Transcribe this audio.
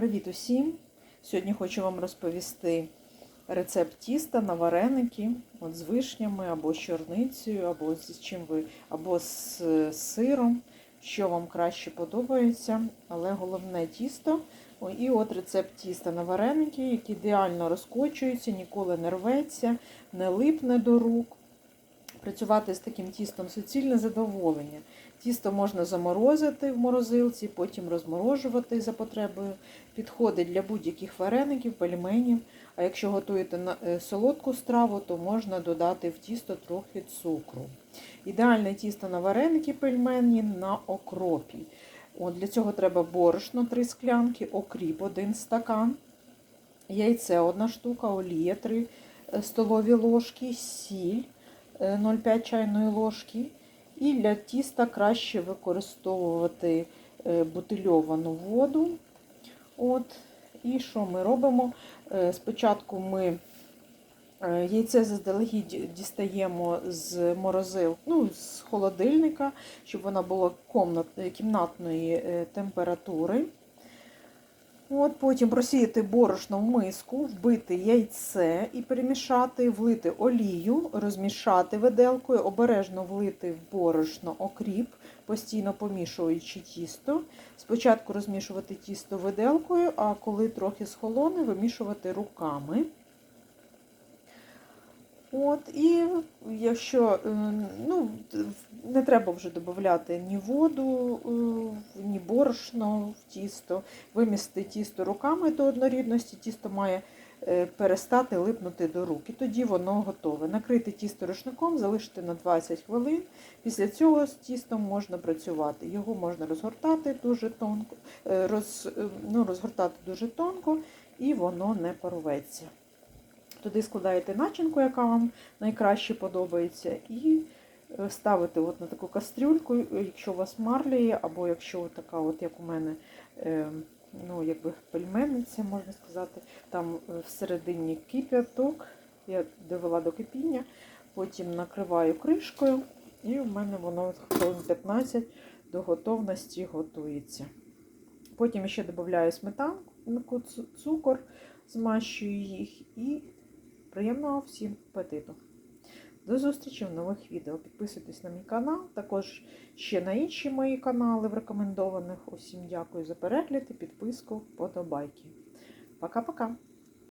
Привіт усім! Сьогодні хочу вам розповісти рецепт тіста на вареники от з вишнями, або з чорницею, або з чим ви, або з сиром, що вам краще подобається. Але головне тісто. І от рецепт тіста на вареники, який ідеально розкочується, ніколи не рветься, не липне до рук. Працювати з таким тістом суцільне задоволення. Тісто можна заморозити в морозилці, потім розморожувати за потребою. Підходить для будь-яких вареників, пельменів. А якщо готуєте е, солодку страву, то можна додати в тісто трохи цукру. Ідеальне тісто на вареники пельмені на окропі. От, для цього треба борошно 3 склянки, окріп 1 стакан, яйце 1 штука, олія 3 столові ложки, сіль е, 0,5 чайної ложки. І для тіста краще використовувати е, бутильовану воду. От. І що ми робимо? Е, Спочатку ми е, яйце заздалегідь дістаємо з морозил, ну, з холодильника, щоб воно було кімнатної температури. От, потім просіяти борошно в миску, вбити яйце і перемішати, влити олію, розмішати виделкою, обережно влити в борошно окріп, постійно помішуючи тісто. Спочатку розмішувати тісто виделкою, а коли трохи схолоне, вимішувати руками. От, і якщо е, ну, не треба вже додати ні воду, е, ні борошно в тісто, вимісти тісто руками до однорідності, тісто має е, перестати липнути до рук. І тоді воно готове. Накрити тісто рушником, залишити на 20 хвилин. Після цього з тістом можна працювати. Його можна розгортати дуже тонко, роз, ну, розгортати дуже тонко, і воно не порветься. Туди складаєте начинку, яка вам найкраще подобається, і е, ставите от на таку кастрюльку, якщо у вас марля є, або якщо така, от як у мене, е, ну, якби пельменниця, можна сказати, там е, всередині кип'яток, я довела до кипіння, потім накриваю кришкою, і в мене воно хвилин 15 до готовності готується. Потім ще додаю сметанку, цукор, змащую їх і Приємного всім апетиту! До зустрічі в нових відео. Підписуйтесь на мій канал, також ще на інші мої канали в рекомендованих. Усім дякую за перегляд і підписку, подобайки. Пока-пока!